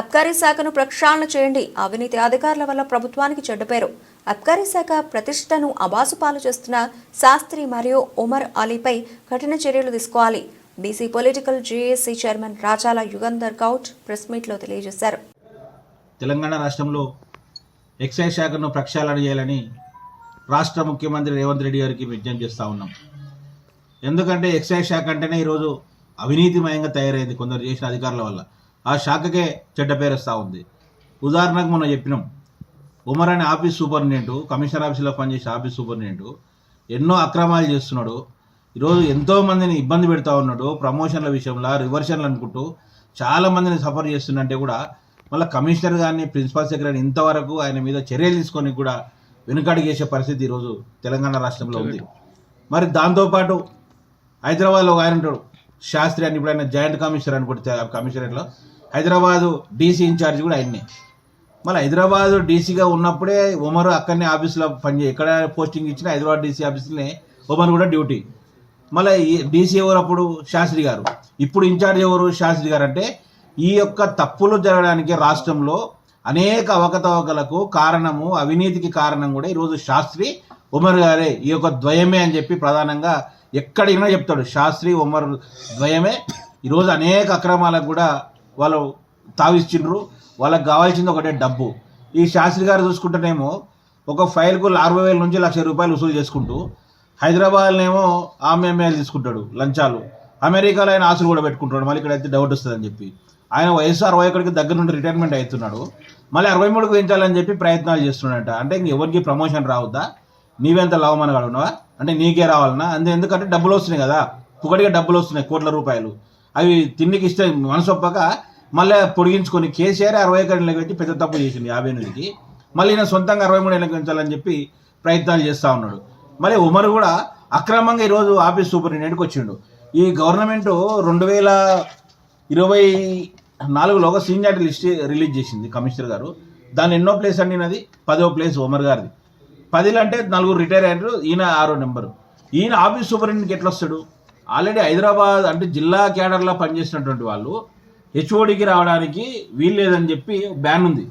అబ్కారీ శాఖను ప్రక్షాళన చేయండి. అవినీతి అధికారుల వల్ల ప్రభుత్వానికి చెడ్డ పేరు. అబ్కారీ శాఖ ప్రతిష్టను అబాసుపాలు చేస్తున్న శాస్త్రి మరియు ఉమర్ అలీపై కఠిన చర్యలు తీసుకోవాలి. BC political JAC chairman Rajala Yugandhar Goud press మీట్లో తెలియజేశారు. తెలంగాణ రాష్ట్రంలో ఎక్సైజ్ శాఖను ప్రక్షాళన చేయాలని రాష్ట్ర ముఖ్యమంత్రి రేవంత్ రెడ్డి గారికి విజ్ఞప్తి చేస్తూ ఉన్నాం. ఎందుకంటే ఎక్సైజ్ శాఖ అంటేనే ఈరోజు అవినీతిమయంగా తయారైంది కొందరు చేసిన అధికారుల వల్ల. ఆ శాఖకే చెడ్డ పేరు వస్తూ ఉంది. ఉదాహరణకు మనం చెప్పినాం. ఉమర్ అనే ఆఫీస్ సూపరింటెండెంట్ కమిషనర్ ఆఫీసులో పనిచేసే ఆఫీస్ సూపరింటెండెంట్ ఎన్నో అక్రమాలు చేస్తున్నాడు. ఈరోజు ఎంతో మందిని ఇబ్బంది పెడతా ఉన్నాడు. ప్రమోషన్ల విషయంలో రివర్షన్లు అనుకుంటూ చాలా మందిని సఫర్ చేస్తుందంటే కూడా మళ్ళీ కమిషనర్ కానీ ప్రిన్సిపల్ సెక్రటరీ ఇంతవరకు ఆయన మీద చర్యలు తీసుకొని కూడా వెనుకడి చేసే పరిస్థితి ఈరోజు తెలంగాణ రాష్ట్రంలో ఉంది. మరి దాంతోపాటు హైదరాబాద్లో ఒక ఆయన ఉంటాడు. శాస్త్రి అని ఇప్పుడు ఆయన జాయింట్ కమిషనర్ అనుకుంటే కమిషనరేట్లో హైదరాబాదు డీసీ ఇన్ఛార్జ్ కూడా ఆయన్నే. మళ్ళీ హైదరాబాద్ డీసీగా ఉన్నప్పుడే ఉమర్ అక్కడనే ఆఫీస్లో పనిచే ఎక్కడ పోస్టింగ్ ఇచ్చిన హైదరాబాద్ డీసీ ఆఫీస్లోనే ఉమర్ కూడా డ్యూటీ. మళ్ళీ డీసీ ఎవరు అప్పుడు? శాస్త్రి గారు. ఇప్పుడు ఇన్ఛార్జ్ ఎవరు? శాస్త్రి గారు. అంటే ఈ యొక్క తప్పులు జరగడానికి రాష్ట్రంలో అనేక అవకతవకలకు కారణము అవినీతికి కారణం కూడా ఈరోజు శాస్త్రి ఉమర్ గారే. ఈ యొక్క ద్వయమే అని చెప్పి ప్రధానంగా ఎక్కడైనా చెప్తాడు. శాస్త్రి ఉమర్ ద్వయమే. ఈరోజు అనేక అక్రమాలకు కూడా వాళ్ళు తావిచ్చిండ్రు. వాళ్ళకి కావాల్సింది ఒకటే డబ్బు. ఈ శాస్త్రి గారు చూసుకుంటేనేమో ఒక ఫైల్కు అరవై వేల నుంచి లక్ష రూపాయలు వసూలు చేసుకుంటూ హైదరాబాద్నేమో ఆమె ఎంఏలు తీసుకుంటాడు లంచాలు. అమెరికాలో ఆయన ఆశలు కూడా పెట్టుకుంటాడు మళ్ళీ ఇక్కడైతే డౌట్ వస్తుందని చెప్పి. ఆయన వయసు అరవై ఒకటికి దగ్గర నుండి రిటైర్మెంట్ అవుతున్నాడు. మళ్ళీ అరవై మూడుకు పెంచాలని చెప్పి ప్రయత్నాలు చేస్తున్నాడట. అంటే ఇంక ఎవరికి ప్రమోషన్ రావద్దా? నీవెంత లాభమనగలవునవా అంటే నీకే రావాలన్నా? అంతే ఎందుకంటే డబ్బులు వస్తున్నాయి కదా. పుకటిగా డబ్బులు వస్తున్నాయి కోట్ల రూపాయలు. అవి తిండికి ఇస్తే మనసొప్పక మళ్ళీ పొడిగించుకొని కేసీఆర్ అరవై ఒకటి పెట్టి పెద్ద తప్పు చేసింది యాభై ఎనిమిదికి. మళ్ళీ ఈయన సొంతంగా అరవై మూడు ఏళ్ళకి పెంచాలని చెప్పి ప్రయత్నాలు చేస్తూ ఉన్నాడు. మళ్ళీ ఉమర్ కూడా అక్రమంగా ఈరోజు ఆఫీస్ సూపరింటెండెంట్కి వచ్చిండు. ఈ గవర్నమెంట్ రెండు వేల ఇరవై నాలుగులో ఒక సీనియర్ లిస్ట్ రిలీజ్ చేసింది కమిషనర్ గారు. దాని ఎన్నో ప్లేస్ అండి నాది పదో ప్లేస్ ఉమర్ గారిది. పదిలు అంటే నలుగురు రిటైర్ అయ్యారు. ఈయన ఆరో నెంబరు. ఈయన ఆఫీస్ సూపరింటెండెంట్కి ఎట్లా వస్తాడు ఆల్రెడీ హైదరాబాద్ అంటే జిల్లా క్యాడర్లో పనిచేసినటువంటి వాళ్ళు హెచ్ఓడికి రావడానికి వీలు లేదని చెప్పి బ్యాన్ ఉంది.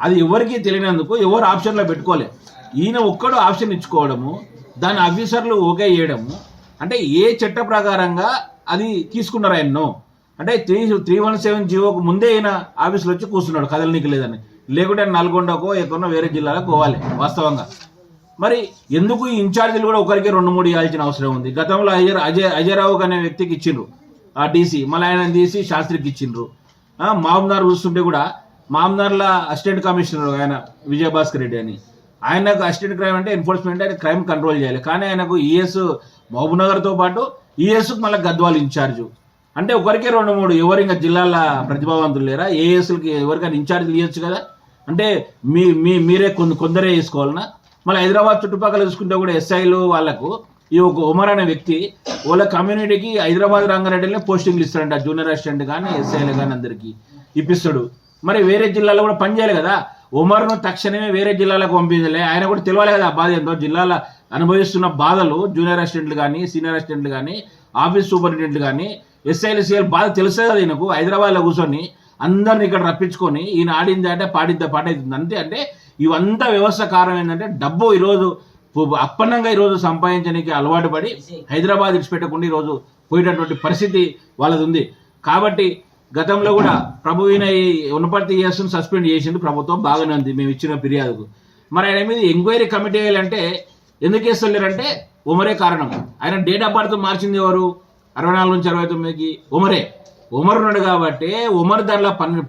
అది ఎవరికి తెలియనందుకు ఎవరు ఆప్షన్లో పెట్టుకోలే. ఈయన ఒక్కడు ఆప్షన్ ఇచ్చుకోవడము దాని ఆఫీసర్లు ఓకే చేయడము అంటే ఏ చట్ట ప్రకారంగా అది తీసుకున్నారు ఆయన్నో. అంటే త్రీ త్రీ వన్ సెవెన్ జీవోకు ముందే ఈయన ఆఫీసులో వచ్చి కూర్చున్నాడు కదలనీకి లేదని. లేకుంటే నల్గొండకో ఎక్కడో వేరే జిల్లాలకు పోవాలి వాస్తవంగా. మరి ఎందుకు ఈ ఇన్ఛార్జీలు కూడా ఒకరికి రెండు మూడు ఇవ్వాల్సిన అవసరం ఉంది? గతంలో అజయ్ అజయ్ అజయరావు అనే వ్యక్తికి ఇచ్చిండ్రు. ఆ డీసీ మళ్ళీ ఆయన తీసి శాస్త్రికి ఇచ్చిండ్రు. మామనార్ చూస్తుంటే కూడా మామూనార్ల అసిస్టెంట్ కమిషనర్ ఆయన విజయభాస్కర్ రెడ్డి అని. ఆయనకు అసిస్టెంట్ క్రైమ్ అంటే ఎన్ఫోర్స్మెంట్ అంటే క్రైమ్ కంట్రోల్ చేయాలి. కానీ ఆయనకు ఈఎస్ మహబూబ్నగర్తో పాటు ఈఎస్కు మళ్ళీ గద్వాల్ ఇన్ఛార్జు. అంటే ఒకరికే రెండు మూడు ఎవరు ఇంకా జిల్లాల ప్రతిభావంతులు లేరా? ఏఎస్లకి ఎవరికైనా ఇన్ఛార్జ్ ఇవ్వచ్చు కదా? అంటే మీ మీ మీరే కొందరే వేసుకోవాలన్నా మళ్ళీ హైదరాబాద్ చుట్టుపక్కల చూసుకుంటే కూడా ఎస్ఐలు వాళ్ళకు ఈ ఒక ఉమర్ అనే వ్యక్తి వాళ్ళ కమ్యూనిటీకి హైదరాబాద్ రంగారెడ్డిలోనే పోస్టింగ్లు ఇస్తాడంట జూనియర్ అసిస్టెంట్ కానీ ఎస్ఐలు కానీ అందరికీ ఇప్పిస్తాడు. మరి వేరే జిల్లాలో కూడా పనిచేయాలి కదా. ఉమర్ను తక్షణమే వేరే జిల్లాలకు పంపించలే. ఆయన కూడా తెలియాలి కదా బాధ ఏంటో జిల్లాల అనుభవిస్తున్న బాధలు జూనియర్ అసిస్టెంట్లు కానీ సీనియర్ అసిస్టెంట్లు కానీ ఆఫీస్ సూపరింటెండెంట్ కానీ ఎస్ఐలు సీఎల్ బాధ తెలుసే కదా ఈయనకు. హైదరాబాద్లో కూర్చొని అందరిని ఇక్కడ రప్పించుకొని ఈయన ఆడింది అంటే పాడిందో పాట అవుతుంది. అంతే అంటే ఇవంతా వ్యవస్థ కారణం ఏంటంటే డబ్బు ఈరోజు అప్పన్నంగా ఈరోజు సంపాదించడానికి అలవాటు పడి హైదరాబాద్ ఇడిచిపెట్టకుండా ఈరోజు పోయేటటువంటి పరిస్థితి వాళ్ళది ఉంది. కాబట్టి గతంలో కూడా ప్రభువైన ఈ ఉన్నపర్తి ఇయర్స్ను సస్పెండ్ చేసింది ప్రభుత్వం బాగానే ఉంది. మేము ఇచ్చిన ఫిర్యాదుకు. మరి ఆయన మీద ఎంక్వైరీ కమిటీ వేయాలంటే ఎందుకు వేస్తలేరంటే ఉమరే కారణం. ఆయన డేట్ ఆఫ్ బర్త్ మార్చింది ఎవరు? అరవై నాలుగు నుంచి అరవై తొమ్మిదికి ఉమరే ఉమర్ ఉన్నాడు కాబట్టి ఉమర్ దానిలో పని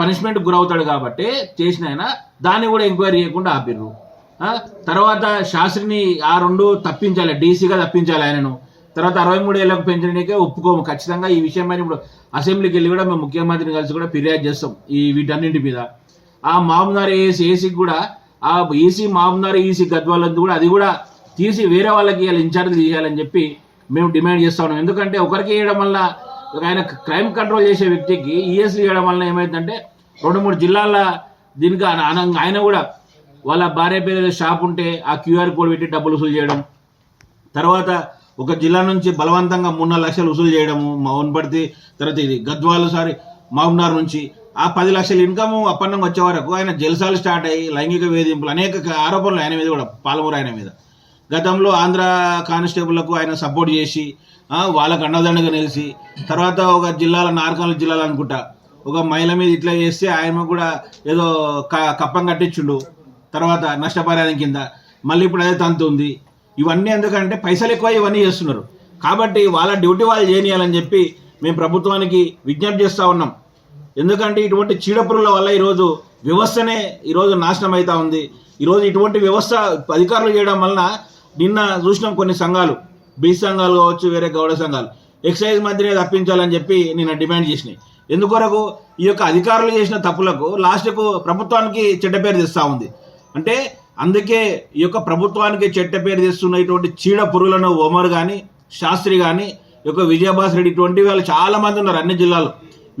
పనిష్మెంట్ గురవుతాడు కాబట్టి చేసిన ఆయన. దాన్ని కూడా ఎంక్వైరీ చేయకుండా ఆపిర్రు. తర్వాత శాస్త్రిని ఆ రెండు తప్పించాలి డీసీగా తప్పించాలి ఆయనను. తర్వాత అరవై మూడు ఏళ్ళకు పెంచడానికే ఒప్పుకోము. ఖచ్చితంగా ఈ విషయం పైన ఇప్పుడు అసెంబ్లీకి వెళ్ళి కూడా మేము ముఖ్యమంత్రిని కలిసి కూడా ఫిర్యాదు చేస్తాం ఈ వీటన్నింటి మీద. ఆ మామూనార్ ఏసీ ఏసీకి కూడా ఆ ఈసీ మామూనార్ ఈసీ గద్వాలందు కూడా అది కూడా తీసి వేరే వాళ్ళకి ఇవాళ ఇన్ఛార్జ్ తీయాలని చెప్పి మేము డిమాండ్ చేస్తా ఉన్నాం. ఎందుకంటే ఒకరికి వేయడం వల్ల ఒక ఆయన క్రైమ్ కంట్రోల్ చేసే వ్యక్తికి ఈఎస్సీ వేయడం వల్ల ఏమైందంటే రెండు మూడు జిల్లాల దీనికి ఆయన కూడా వాళ్ళ భార్య పేరు ఏదో షాప్ ఉంటే ఆ క్యూఆర్ కోడ్ పెట్టి డబ్బులు వసూలు చేయడం. తర్వాత ఒక జిల్లా నుంచి బలవంతంగా మూడున్నర లక్షలు వసూలు చేయడము మౌన్ పడితే తర్వాత ఇది గద్వాలు సారి మహబూబ్నగర్ నుంచి. ఆ పది లక్షల ఇన్కమ్ అప్పన్నం వచ్చే వరకు ఆయన జల్సాలు స్టార్ట్ అయ్యి లైంగిక వేధింపులు అనేక ఆరోపణలు ఆయన మీద కూడా పాలమూరు ఆయన మీద. గతంలో ఆంధ్ర కానిస్టేబుల్లకు ఆయన సపోర్ట్ చేసి వాళ్ళకు అండదండగా నిలిచి తర్వాత ఒక జిల్లాల నార్కల్ జిల్లాలు అనుకుంటా ఒక మహిళ మీద ఇట్లా చేస్తే ఆయన కూడా ఏదో క- కప్పం కట్టించుండు. తర్వాత నష్టపరిహారం కింద మళ్ళీ ఇప్పుడు అదే తంతు ఉంది. ఇవన్నీ ఎందుకంటే పైసలు ఎక్కువ ఇవన్నీ చేస్తున్నారు. కాబట్టి వాళ్ళ డ్యూటీ వాళ్ళు చేయనియాలని చెప్పి మేము ప్రభుత్వానికి విజ్ఞప్తి చేస్తూ ఉన్నాం. ఎందుకంటే ఇటువంటి చీడపురుల వల్ల ఈరోజు వ్యవస్థనే ఈరోజు నాశనం అవుతా ఉంది. ఈరోజు ఇటువంటి వ్యవస్థ అధికారులు చేయడం వలన నిన్న చూసినాం కొన్ని సంఘాలు. బీ సంఘాలు కావచ్చు వేరే గౌడ సంఘాలు. ఎక్సైజ్ మంత్రినే తప్పించాలని చెప్పి నిన్న డిమాండ్ చేసినాయి. ఎందుకొరకు? ఈ యొక్క అధికారులు చేసిన తప్పులకు లాస్ట్కు ప్రభుత్వానికి చెడ్డ పేరు తెస్తూ ఉంది. అంటే అందుకే ఈ యొక్క ప్రభుత్వానికి చెట్ట పేరు తెస్తున్న ఇటువంటి చీడ పురుగులను ఒమర్ కానీ శాస్త్రి కానీ ఈ యొక్క విజయభాస్ రెడ్డి ఇటువంటి వాళ్ళు చాలా మంది ఉన్నారు అన్ని జిల్లాలో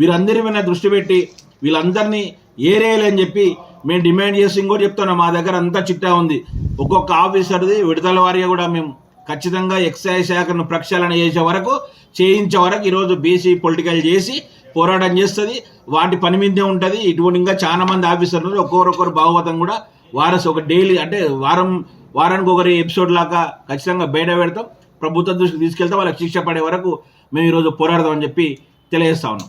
వీరందరి మీద దృష్టి పెట్టి వీళ్ళందరినీ ఏరేయాలని చెప్పి మేము డిమాండ్ చేసి ఇంకోటి చెప్తున్నాం. మా దగ్గర అంతా చిట్టా ఉంది. ఒక్కొక్క ఆఫీసర్ది విడుదల వారిగా కూడా మేము ఖచ్చితంగా ఎక్సైజ్ శాఖను ప్రక్షాళన చేసే వరకు చేయించే వరకు ఈరోజు బీసీ పొలిటికల్ చేసి పోరాటం చేస్తుంది. వాటి పని మీదే ఉంటుంది. ఇటువంటి ఇంకా చాలా మంది ఆఫీసర్లు ఒక్కొక్కరు భాగవతం కూడా వారస్ ఒక డైలీ అంటే వారం వారానికి ఒకరి ఎపిసోడ్ లాగా ఖచ్చితంగా బయట పెడతాం. ప్రభుత్వం దృష్టికి తీసుకెళ్తాం వాళ్ళకి శిక్ష పడే వరకు మేము ఈరోజు పోరాడదామని చెప్పి తెలియజేస్తా ఉన్నాం.